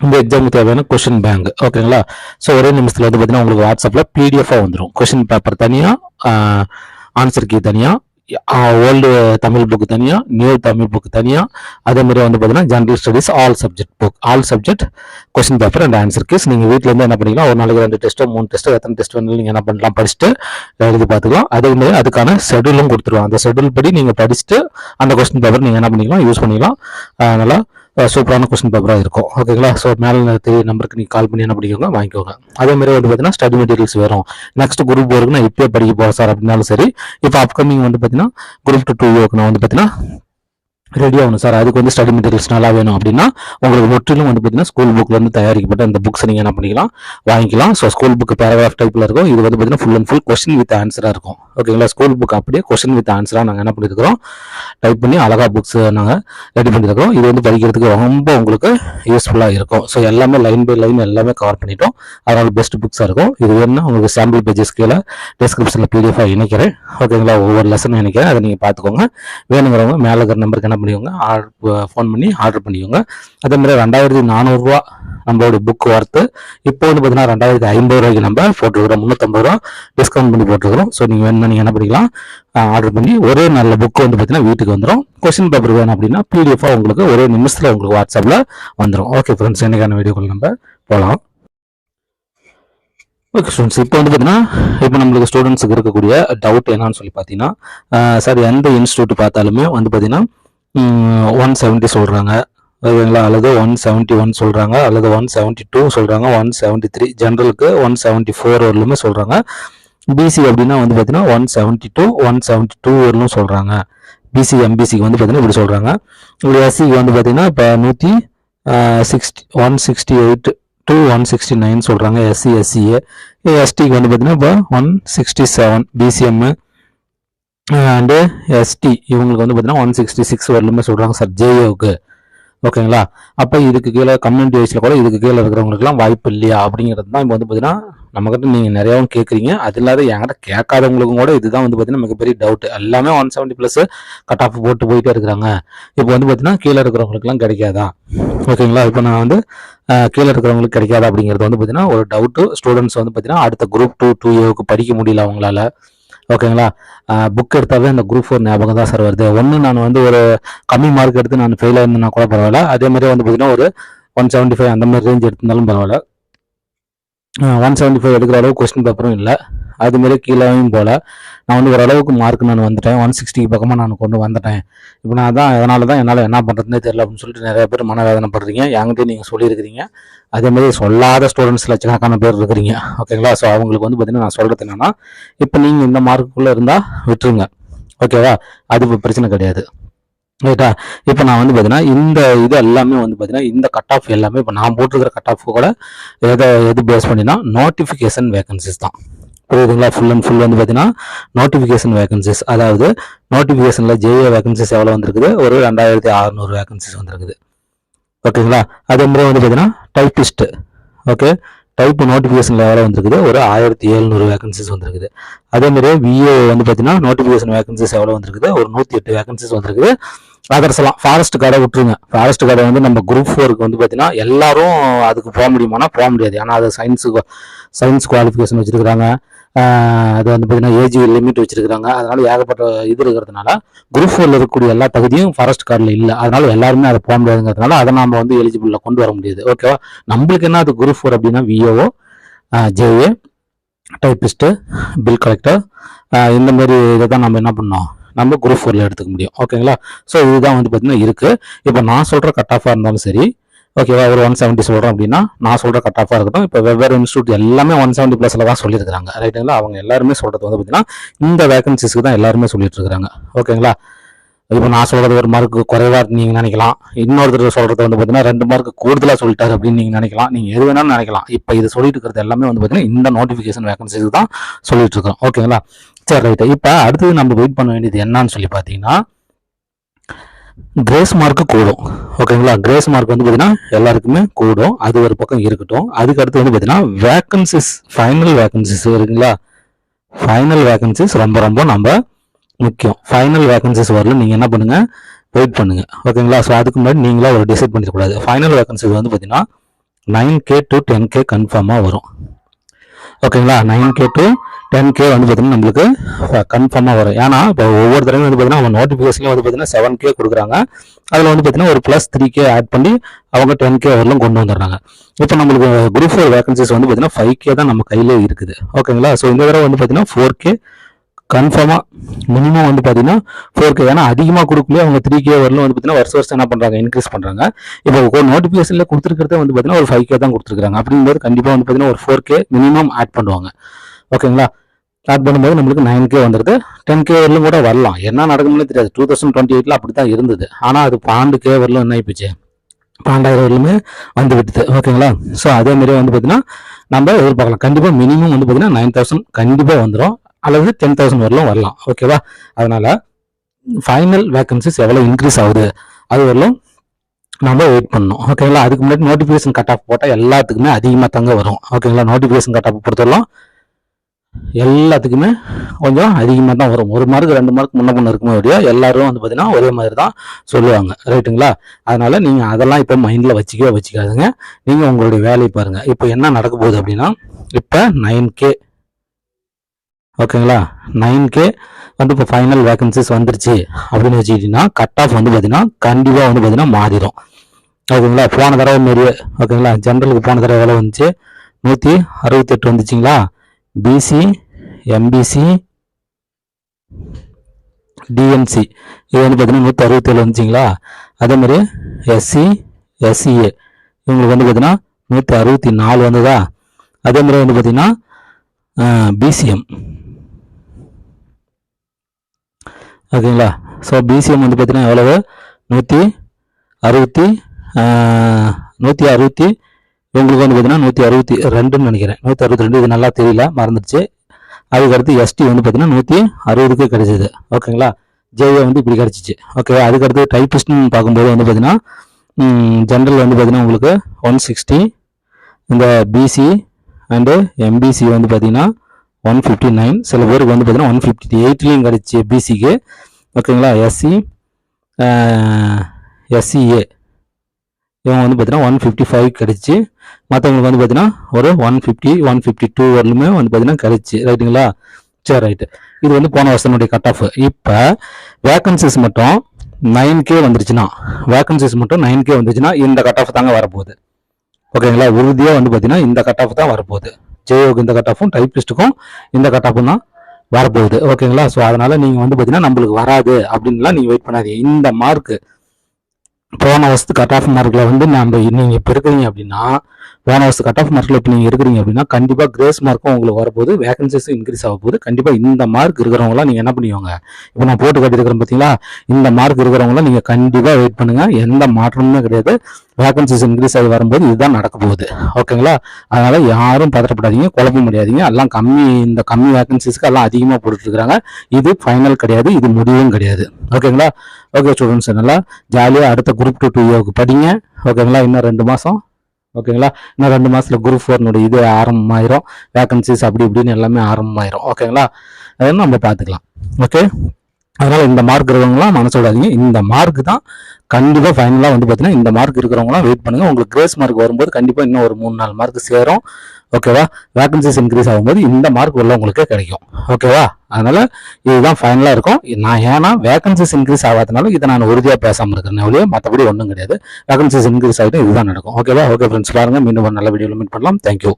இந்த எக்ஸாமுக்கு தேவையான கொஷின் பேங்க் ஓகேங்களா ஸோ ஒரே நிமிஷத்தில் வந்து பார்த்தீங்கன்னா உங்களுக்கு வாட்ஸ்அப்பில் பிடிஎஃபாக வந்துடும் கொஷின் பேப்பர் தனியாக ஆன்சர் கீ தனியாக ஓல்டு தமிழ் புக் தனியாக நியூ தமிழ் புக் தனியாக அதே மாதிரி வந்து பார்த்தீங்கன்னா general studies all subject book all subject question paper and answer keys நீங்கள் வீட்டிலேருந்து என்ன பண்ணிக்கலாம் ஒரு நாளைக்கு ரெண்டு டெஸ்ட்டோ மூணு டெஸ்ட்டோ எத்தனை டெஸ்ட் வேணாலும் நீங்கள் என்ன பண்ணலாம் படிச்சுட்டு எழுதி பார்த்துக்கலாம் அதே மாதிரி அதுக்கான ஷெடியூலும் கொடுத்துருவோம் அந்த ஷெடியூல் படி நீங்கள் படிச்சுட்டு அந்த கொஸ்டின் பேப்பர் நீங்கள் என்ன பண்ணிக்கலாம் யூஸ் பண்ணிக்கலாம். அதனால் நல்லா சூப்பரான கொஸ்டின் பேப்பராக இருக்கும். ஓகேங்களா ஸோ மேலே தெரிய நம்பருக்கு நீங்கள் கால் பண்ணி என்ன படிக்கோங்க வாங்கிக்கோங்க. அதே மாதிரி வந்து பார்த்தீங்கன்னா ஸ்டடி மெட்டீரியல்ஸ் வரும் நெக்ஸ்ட் குரூப் போருக்குன்னா இப்போயே படிக்க போகிறேன் சார் அப்படின்னாலும் சரி. இப்போ அப்கமிங் வந்து பார்த்தீங்கன்னா குரூப் டூ டூ ஒர்க்கு நான் வந்து பார்த்தீங்கன்னா ரெடி ஆகணும் சார் அதுக்கு வந்து ஸ்டடி மெட்டீரியல்ஸ் நல்லா வேணும் அப்படின்னா உங்களுக்கு முற்றிலும் வந்து பார்த்தீங்கன்னா ஸ்கூல் புக்லேருந்து தயாரிக்கப்பட்ட இந்த புக்ஸ் நீங்கள் என்ன பண்ணிக்கலாம் வாங்கிக்கலாம். ஸோ ஸ்கூல் புக் பேராகிராஃப் டைப்பில் இருக்கும். இது வந்து பார்த்தீங்கன்னா full and full question with ஆன்சராக இருக்கும். ஓகேங்களா ஸ்கூல் புக் அப்படியே கொஸ்டின் வித் ஆன்சராக நாங்கள் என்ன பண்ணியிருக்கிறோம் டைப் பண்ணி அழகாக புக்ஸ் நாங்கள் ரெடி பண்ணியிருக்கிறோம் இது வந்து படிக்கிறதுக்கு ரொம்ப உங்களுக்கு யூஸ்ஃபுல்லாக இருக்கும். ஸோ எல்லாமே லைன் பை லைன் எல்லாமே கவர் பண்ணிட்டோம். அதனால் பெஸ்ட் புக்ஸாக இருக்கும். இது வேணும்னா உங்களுக்கு சாம்பிள் பேஜஸ் கீழே டிஸ்கிரிப்ஷனில் பிடிஎஃபாக இணைக்கிறேன். ஓகேங்களா ஒவ்வொரு லெசனும் இணைக்கிறேன். அதை நீங்கள் பார்த்துக்கோங்க. வேணுங்கிறவங்க மேலே இருக்கிற நம்பருக்கு என்ன பண்ணிக்கோங்க. ஆர்டர் ஃபோன் பண்ணி ஆர்டர் பண்ணிக்கோங்க. அதே மாதிரி ரெண்டாயிரத்தி நானூறுரூவா நம்மளோட புக் ஒர்த்து இப்போ வந்து பார்த்தீங்கன்னா ரெண்டாயிரத்தி ஐம்பது ரூபாய்க்கு நம்ம போட்டுருக்கிறோம். முந்நூற்றம்பது ரூபா டிஸ்கவுண்ட் பண்ணி போட்டுருக்கிறோம். ஸோ நீங்கள் வேணும்னா நீங்கள் என்ன பண்ணிக்கலாம்? ஆர்டர் பண்ணி ஒரே நல்ல புக் வந்து பார்த்தீங்கன்னா வீட்டுக்கு வந்துடும் கொஸ்டின் பேப்பர் வேணும் அப்படின்னா பிடிஎஃபாக உங்களுக்கு ஒரே நிமிஷத்தில் உங்களுக்கு வாட்ஸ்அப்பில் வந்துடும் ஓகே ஃப்ரெண்ட்ஸ் என்னைக்கான வீடியோக்குள்ள நம்ம போகலாம் ஓகே ஸ்டூடெண்ட்ஸ் இப்போ வந்து பார்த்தீங்கன்னா இப்போ நம்மளுக்கு ஸ்டூடெண்ட்ஸுக்கு இருக்கக்கூடிய டவுட் என்னன்னு சொல்லி பார்த்தீங்கன்னா சார் எந்த இன்ஸ்டியூட் பார்த்தாலுமே வந்து பார்த்தீங்கன்னா ஒன் செவன்ட்டி சொல்கிறாங்க ஓகேங்களா அல்லது ஒன் செவன்ட்டி ஒன் சொல்கிறாங்க அல்லது ஒன் செவன்ட்டி டூ சொல்கிறாங்க ஒன் செவன்ட்டி த்ரீ ஜென்ரலுக்கு ஒன் செவன்ட்டி ஃபோர் வரலுமே சொல்கிறாங்க பிசி அப்படின்னா வந்து பார்த்தீங்கன்னா one seventy two one seventy two வரலும் சொல்கிறாங்க பிசி எம்பிசிக்கு வந்து பார்த்தீங்கன்னா இப்படி சொல்கிறாங்க இப்படி எஸ்சிக்கு வந்து பார்த்தீங்கன்னா இப்போ நூற்றி sixty one sixty eight two one sixty nine சொல்கிறாங்க எஸ்சி எஸ்சிஏ எஸ்டிக்கு வந்து பார்த்தீங்கன்னா இப்போ one sixty seven BCM and ST இவங்களுக்கு வந்து பார்த்தீங்கன்னா ஒன் சிக்ஸ்டி சிக்ஸ் வரலுமே சொல்கிறாங்க சார் ஜேஓக்கு ஓகேங்களா அப்போ இதுக்கு கீழே கம்யூனிட்டி வைஸில் கூட இதுக்கு கீழே இருக்கிறவங்களுக்குலாம் வாய்ப்பு இல்லையா? அப்படிங்கிறது தான் இப்போ வந்து பார்த்தீங்கன்னா நம்மக்கிட்ட நீங்கள் நிறையாவும் கேட்குறீங்க அது இல்லாத என்கிட்ட கேட்காதவங்களுக்கும் கூட இதுதான் வந்து பார்த்தீங்கன்னா மிகப்பெரிய டவுட் எல்லாமே one seventy plus cut off போட்டு போயிட்டே இருக்கிறாங்க. இப்போ வந்து பார்த்தீங்கன்னா கீழே இருக்கிறவங்களுக்குலாம் கிடைக்காதா? ஓகேங்களா இப்போ நான் வந்து கீழே இருக்கிறவங்களுக்கு கிடைக்காதா அப்படிங்கிறது வந்து பார்த்தீங்கன்னா ஒரு டவுட்டு ஸ்டூடெண்ட்ஸ் வந்து பார்த்தீங்கன்னா அடுத்த குரூப் டூ டூ ஏவுக்கு படிக்க முடியல அவங்களால. ஓகேங்களா? புக் எடுத்தாவே அந்த குரூப் ஃபோர் ஞாபகம் தான் சார் வருது. ஒன்று நான் வந்து ஒரு கம்மி மார்க் எடுத்து நான் ஃபெயில் ஆயிருந்தேன்னா கூட பரவாயில்ல. அதே மாதிரி வந்து பார்த்தீங்கன்னா ஒரு ஒன் செவன்ட்டி ஃபைவ் அந்த மாதிரி ரேஞ்ச் எடுத்திருந்தாலும் பரவாயில்ல. ஒன் செவன்ட்டி ஃபைவ் எடுக்கிற அளவுக்கு கொஸ்டின் பேப்பரும் இல்லை. அதுமாரி கீழேயும் போல். நான் வந்து ஓரளவுக்கு மார்க் நான் வந்துட்டேன். ஒன் சிக்ஸ்டிக்கு பக்கமாக நான் கொண்டு வந்துட்டேன். இப்போ நான் தான் அதனால தான் என்னால் என்ன பண்ணுறதுனே தெரியல அப்படின்னு சொல்லிட்டு நிறைய பேர் மனவேதனைப்படுறீங்க. என்கிட்ட நீங்கள் சொல்லியிருக்கிறீங்க. அதேமாதிரி சொல்லாத ஸ்டூடெண்ட்ஸ் லட்சக்கணக்கான பேர் இருக்கிறீங்க. ஓகேங்களா ஸோ அவங்களுக்கு வந்து பார்த்தீங்கன்னா நான் சொல்கிறது என்னென்னா இப்போ நீங்கள் இந்த மார்க்குள்ளே இருந்தால் விட்டுருங்க. ஓகேவா அது இப்போ பிரச்சனை கிடையாது. ரைட்டா இப்போ நான் வந்து பார்த்தீங்கன்னா இந்த இது எல்லாமே வந்து பார்த்தீங்கன்னா இந்த கட் ஆஃப் எல்லாமே இப்போ நான் போட்டிருக்கிற கட் ஆஃப் கூட எதை எது பேஸ் பண்ணினா நோட்டிஃபிகேஷன் வேகன்சிஸ் தான். புரியுதுங்களா? ஃபுல் அண்ட் ஃபுல் வந்து பார்த்தீங்கன்னா நோட்டிஃபிகேஷன் வேகன்சிஸ் அதாவது நோட்டிஃபிகேஷனில் ஜேஏ வேகன்சிஸ் எவ்வளோ வந்திருக்குது? ஒரு ரெண்டாயிரத்தி அறநூறு வேகன்சிஸ் வந்திருக்குது. ஓகேங்களா? அதே மாதிரி வந்து பார்த்தீங்கன்னா டைப்பிஸ்ட் ஓகே டைப் நோட்டிஃபிகேஷனில் எவ்வளோ வந்திருக்குது? ஒரு ஆயிரத்தி எழுநூறு வேகன்சிஸ் வந்திருக்குது. அதே மாதிரி விஏ வந்து பார்த்தீங்கன்னா நோட்டிஃபிகேஷன் வேகன்சிஸ் எவ்வளோ வந்திருக்குது? ஒரு நூற்றி எட்டு வேகன்சிஸ் வந்திருக்குது. அதர்ஸ் எல்லாம் ஃபாரஸ்ட் கார்டை விட்டுருங்க. ஃபாரஸ்ட் கார்டை வந்து நம்ம குரூப் ஃபோருக்கு வந்து பார்த்தீங்கன்னா எல்லாரும் அதுக்கு போக முடியுமானா போக முடியாது. ஏன்னா அது சயின்ஸுக்கு சயின்ஸ் குவாலிஃபிகேஷன் வச்சுருக்கிறாங்க. அது வந்து பார்த்தீங்கன்னா ஏஜ் லிமிட் வச்சிருக்கிறாங்க. அதனால ஏகப்பட்ட இது இருக்கிறதுனால குரூப் ஃபோரில் இருக்கக்கூடிய எல்லா தகுதியும் ஃபாரஸ்ட் கார்டில் இல்லை. அதனால எல்லாருமே அதை போக முடியாதுங்கிறதுனால அதை நம்ம வந்து எலிஜிபிளில் கொண்டு வர முடியாது. ஓகேவா நம்மளுக்கு என்ன அது குரூப் ஃபோர் அப்படின்னா VAO JA typist bill collector இந்த மாதிரி இதை தான் நம்ம என்ன பண்ணோம் நம்ம குரூப் ஃபோரில் எடுத்துக்க முடியும். ஓகேங்களா ஸோ இதுதான் வந்து பார்த்தீங்கன்னா இருக்குது இப்போ நான் சொல்கிற கட் ஆஃபாக இருந்தாலும் சரி ஓகேவா ஒரு ஒன் செவன்ட்டி சொல்கிறோம் அப்படின்னா நான் சொல்கிற கட் ஆஃபாக இருக்கட்டும். இப்போ வெவ்வேறு இன்ஸ்டியூட் எல்லாமே ஒன் செவன்ட்டி ப்ளஸில் தான் சொல்லியிருக்காங்க ரைட்டுங்களா அவங்க எல்லாருமே சொல்கிறது வந்து பார்த்தீங்கன்னா இந்த வேகன்சிஸ்க்கு தான் எல்லாருமே சொல்லிட்டு இருக்காங்க ஓகேங்களா இப்போ நான் சொல்கிறது ஒரு மார்க் குறைவாக நீங்கள் நினைக்கலாம். இன்னொருத்தர் சொல்கிறது வந்து பார்த்தீங்கன்னா ரெண்டு மார்க் கூடுதலாக சொல்லிட்டாரு அப்படின்னு நீங்கள் நினைக்கலாம். நீங்கள் எது வேணாலும் நினைக்கலாம். இப்போ இது சொல்லிட்டு இருக்கிறது எல்லாமே வந்து பார்த்தீங்கன்னா இந்த நோட்டிஃபிகேஷன் வேகன்சிக்கு தான் சொல்லிட்டு இருக்கோம் ஓகேங்களா சரி ரைட்டு இப்போ அடுத்தது நம்ம வெயிட் பண்ண வேண்டியது என்னன்னு சொல்லி பார்த்தீங்கன்னா கிரேஸ் மார்க்கு கூடும். ஓகேங்களா கிரேஸ் மார்க் வந்து பார்த்தீங்கன்னா எல்லாருக்குமே கூடும். அது ஒரு பக்கம் இருக்கட்டும். அதுக்கு அடுத்து வந்து பார்த்தீங்கன்னா வேகன்சிஸ் ஃபைனல் வேகன்சிஸ் இருக்குங்களா ஃபைனல் வேகன்சிஸ் ரொம்ப ரொம்ப நம்ம முக்கியம். ஃபைனல் வேகன்சிஸ் வரல நீங்கள் என்ன பண்ணுங்கள் வெயிட் பண்ணுங்கள் ஓகேங்களா ஸோ அதுக்கு முன்னாடி நீங்களாக ஒரு டிசைட் பண்ணிடக்கூடாது ஃபைனல் வேகன்சிஸ் வந்து பார்த்தீங்கன்னா nine K to ten K கன்ஃபார்மாக வரும். ஓகேங்களா nine K to ten K வந்து பார்த்தீங்கன்னா நம்மளுக்கு கன்ஃபார்மாக வரும். ஏன்னா இப்போ ஒவ்வொரு தடவையும் வந்து பார்த்தீங்கன்னா அவங்க நோட்டிஃபிகேஷன்லேயும் வந்து பார்த்தீங்கன்னா செவன் கே கொடுக்குறாங்க. அதில் வந்து பார்த்தீங்கன்னா ஒரு ப்ளஸ் த்ரீ கே ஆட் பண்ணி அவங்க டென் கே வரலும் கொண்டு வந்துடுறாங்க. இப்போ நம்மளுக்கு குரூப் ஃபோர் வேகன்சிஸ் வந்து பார்த்தீங்கன்னா ஃபைவ் கே தான் நம்ம கையிலே இருக்குது. ஓகேங்களா ஸோ இந்த தடவை வந்து பார்த்தீங்கன்னா ஃபோர் கே கன்ஃபார்மாக மினிமம் வந்து பார்த்தீங்கன்னா ஃபோர் கே ஏன்னா அதிகமாக கொடுக்கலையே அவங்க த்ரீ கே வரலும் வந்து பார்த்தீங்கன்னா வருஷம் வருஷம் என்ன பண்ணுறாங்க இன்க்ரீஸ் பண்ணுறாங்க இப்போ நோட்டிஃபிகேஷனில் கொடுத்துருக்கிறத வந்து பார்த்தீங்கன்னா ஒரு ஃபைவ் கே தான் கொடுத்துருக்காங்க அப்படிங்கும்போது கண்டிப்பாக வந்து பார்த்தீங்கன்னா ஒரு ஃபோர் கே மினிமம் ஆட் பண்ணுவாங்க. ஓகேங்களா ஸ்டார்ட் பண்ணும்போது நம்மளுக்கு நைன் கே வந்துடுது டென் கே வரலும் கூட வரலாம். என்ன நடக்கும்னு தெரியாது. டூ தௌசண்ட் டுவெண்ட்டி எயிட்டில் அப்படி தான் இருந்தது. ஆனால் அது பன்னெண்டு கே வரலும் என்ன ஆயிப்போச்சு? பன்னெண்டாயிரம் வரலுமே வந்து விட்டுது. ஓகேங்களா ஸோ அதே மாதிரி வந்து பார்த்தீங்கன்னா நம்ம எதிர்பார்க்கலாம். கண்டிப்பாக மினிமம் வந்து பார்த்தீங்கன்னா நைன் தௌசண்ட் கண்டிப்பாக வந்துடும் அல்லது டென் தௌசண்ட் வரலும் வரலாம். ஓகேவா அதனால ஃபைனல் வேகன்சிஸ் எவ்வளோ இன்க்ரீஸ் ஆகுது? அது வரலும் நம்ம வெயிட் பண்ணணும். ஓகேங்களா அதுக்கு முன்னாடி நோட்டிஃபிகேஷன் கட் ஆஃப் போட்டால் எல்லாத்துக்குமே அதிகமாக தாங்க வரும். ஓகேங்களா நோட்டிஃபிகேஷன் கட் ஆஃப் பொறுத்தவரைக்கும் எல்லாத்துக்குமே கொஞ்சம் அதிகமாக தான் வரும். ஒரு மார்க் ரெண்டு மார்க் முன்ன முன்ன இருக்குமே ஒழிய எல்லாரும் வந்து பார்த்தீங்கன்னா ஒரே மாதிரி தான் சொல்லுவாங்க. ரைட்டுங்களா அதனால நீங்கள் அதெல்லாம் இப்போ மைண்டில் வச்சுக்கவே வச்சுக்காதுங்க. நீங்கள் உங்களுடைய வேலையை பாருங்கள் இப்போ என்ன நடக்க போகுது அப்படின்னா இப்போ நைன் கே ஓகேங்களா? நைன் கே வந்து இப்போ ஃபைனல் வேகன்சிஸ் வந்துருச்சு. அப்படின்னு வச்சுக்கிட்டிங்கன்னா கட் ஆஃப் வந்து பார்த்தீங்கன்னா கண்டிப்பாக வந்து பார்த்தீங்கன்னா மாறிடும். ஓகேங்களா? போன தடவை மாரியே ஓகேங்களா? ஜென்ரலுக்கு போன தடவை எவ்வளோ வந்துச்சு? நூற்றி அறுபத்தெட்டு வந்துச்சுங்களா? பிசி எம்பிசி டிஎம்சி இது வந்து பார்த்தீங்கன்னா நூற்றி அறுபத்தேழு வந்துச்சிங்களா? அதே மாதிரி எஸ்சி எஸ்சிஏ இவங்களுக்கு வந்து பார்த்தீங்கன்னா நூற்றி அறுபத்தி நாலு வந்ததா? அதே மாதிரி வந்து பார்த்தீங்கன்னா பிசிஎம் ஓகேங்களா? ஸோ பிசிஎம் வந்து பார்த்தீங்கன்னா எவ்வளவு? நூற்றி அறுபத்தி நூற்றி அறுபத்தி இவங்களுக்கு வந்து பார்த்தீங்கன்னா நூற்றி அறுபத்தி ரெண்டுன்னு நினைக்கிறேன். நூற்றி அறுபத்தி ரெண்டு இது நல்லா தெரியல மறந்துடுச்சு. அதுக்கடுத்து எஸ்டி வந்து பார்த்தீங்கன்னா நூற்றி அறுபதுக்கு கிடைச்சிது. ஓகேங்களா? ஜேஏ வந்து இப்படி கிடச்சிச்சு. ஓகே அதுக்கடுத்து டைப்பிஸ்ட்னு பார்க்கும்போது வந்து பார்த்தீங்கன்னா ஜென்ரல் வந்து பார்த்தீங்கன்னா உங்களுக்கு ஒன் சிக்ஸ்டி இந்த பிசி அண்டு எம்பிசி வந்து பார்த்தீங்கன்னா ஒன் ஃபிஃப்டி நைன் சில பேருக்கு வந்து பார்த்தீங்கன்னா ஒன் ஃபிஃப்டி எயிட்லேயும் கிடச்சி பிசிக்கு ஓகேங்களா? எஸ்சி எஸ்சிஏ இவங்க வந்து பார்த்தீங்கன்னா ஒன் ஃபிஃப்டி ஃபைவ் கிடச்சி. மற்றவங்களுக்கு வந்து பார்த்தீங்கன்னா ஒரு one fifty one fifty two வரலுமே வந்து பார்த்தீங்கன்னா கிடச்சி. ரைட்டுங்களா? சரி ரைட்டு. இது வந்து போன வருஷனுடைய கட் ஆஃப் இப்போ வேக்கன்சிஸ் மட்டும் நைன் கே வந்துருச்சுன்னா வேக்கன்சிஸ் மட்டும் நைன் கே வந்துருச்சுன்னா இந்த கட் ஆஃப் தாங்க வரப்போகுது. ஓகேங்களா? உறுதியாக வந்து பார்த்தீங்கன்னா இந்த கட் ஆஃப் தான் வரப்போகுது. ஜேஓக்கு இந்த கட் ஆஃபும் டைப்பிஸ்ட்டுக்கும் இந்த கட் ஆஃபும் தான் வரப்போகுது. ஓகேங்களா ஸோ அதனால் நீங்கள் வந்து பார்த்தீங்கன்னா நம்மளுக்கு வராது அப்படின்லாம் நீங்கள் வெயிட் பண்ணாதீங்க. இந்த மார்க்கு போன வருஷத்து கட் ஆஃப் மார்க்கில் வந்து நம்ம நீங்கள் இப்போ இருக்கிறீங்க அப்படின்னா போன வருஷத்து கட் ஆஃப் மார்க்கில் இப்போ நீங்கள் இருக்கிறீங்க அப்படின்னா கண்டிப்பாக கிரேஸ் மார்க்கும் உங்களுக்கு வரப்போகுது. வேகன்சிஸும் இன்க்ரீஸ் ஆக போகுது. கண்டிப்பாக இந்த மார்க் இருக்கிறவங்களாம் நீங்கள் என்ன பண்ணுவாங்க? இப்போ நான் போட்டு காட்டியிருக்கிறேன் பார்த்தீங்களா இந்த மார்க் இருக்கிறவங்களாம் நீங்கள் கண்டிப்பாக வெயிட் பண்ணுங்கள் எந்த மாற்றமுமே கிடையாது. வேகன்சிஸ் இன்க்ரீஸ் ஆகி வரும்போது இதுதான் நடக்க போகுது. ஓகேங்களா அதனால யாரும் பதட்டப்படாதீங்க குழப்ப முடியாதீங்க எல்லாம் கம்மி இந்த கம்மி வேகன்சிஸ்க்கு எல்லாம் அதிகமாக போட்டுட்ருக்காங்க இது ஃபைனல் கிடையாது இது முடிவும் கிடையாது. ஓகேங்களா ஓகே ஸ்டூடெண்ட்ஸ் நல்லா ஜாலியாக அடுத்த குரூப் டூ டூ இயர்க்கு படிங்க. ஓகேங்களா இன்னும் ரெண்டு மாதம் ஓகேங்களா இன்னும் ரெண்டு மாதத்தில் குரூப் ஃபோர்னுடைய இது ஆரம்பமாயிரும். வேகன்சிஸ் அப்படி இப்படின்னு எல்லாமே ஆரம்பமாயிரும். ஓகேங்களா அதெல்லாம் நம்ம பார்த்துக்கலாம். ஓகே அதனால் இந்த மார்க் இருக்கிறவங்களாம் மனசு விடாதீங்க. இந்த மார்க் தான் கண்டிப்பாக ஃபைனலாக வந்து பார்த்தீங்கன்னா இந்த மார்க் இருக்கிறவங்களாம் வெயிட் பண்ணுங்கள் உங்களுக்கு கிரேஸ் மார்க் வரும்போது கண்டிப்பாக இன்னும் ஒரு மூணு நாலு மார்க் சேரும். ஓகேவா வேகன்சிஸ் இன்க்ரீஸ் ஆகும்போது இந்த மார்க் உள்ள உங்களுக்கு கிடைக்கும். ஓகேவா அதனால் இதுதான் ஃபைனலாக இருக்கும். நான் ஏன்னா வேகன்சிஸ் இன்க்ரீஸ் ஆகாதனால இதை நான் உறுதியாக பேசாமல் இருக்கிறேன் ஒழிய மற்றபடி ஒன்றும் கிடையாது. வேகன்சிஸ் இன்க்ரீஸ் ஆகிட்டு இதுதான் நடக்கும். ஓகேவா ஓகே ஃப்ரெண்ட்ஸ் பாருங்கள் மீண்டும் ஒரு நல்ல வீடியோவில் மீட் பண்ணலாம். தேங்க்யூ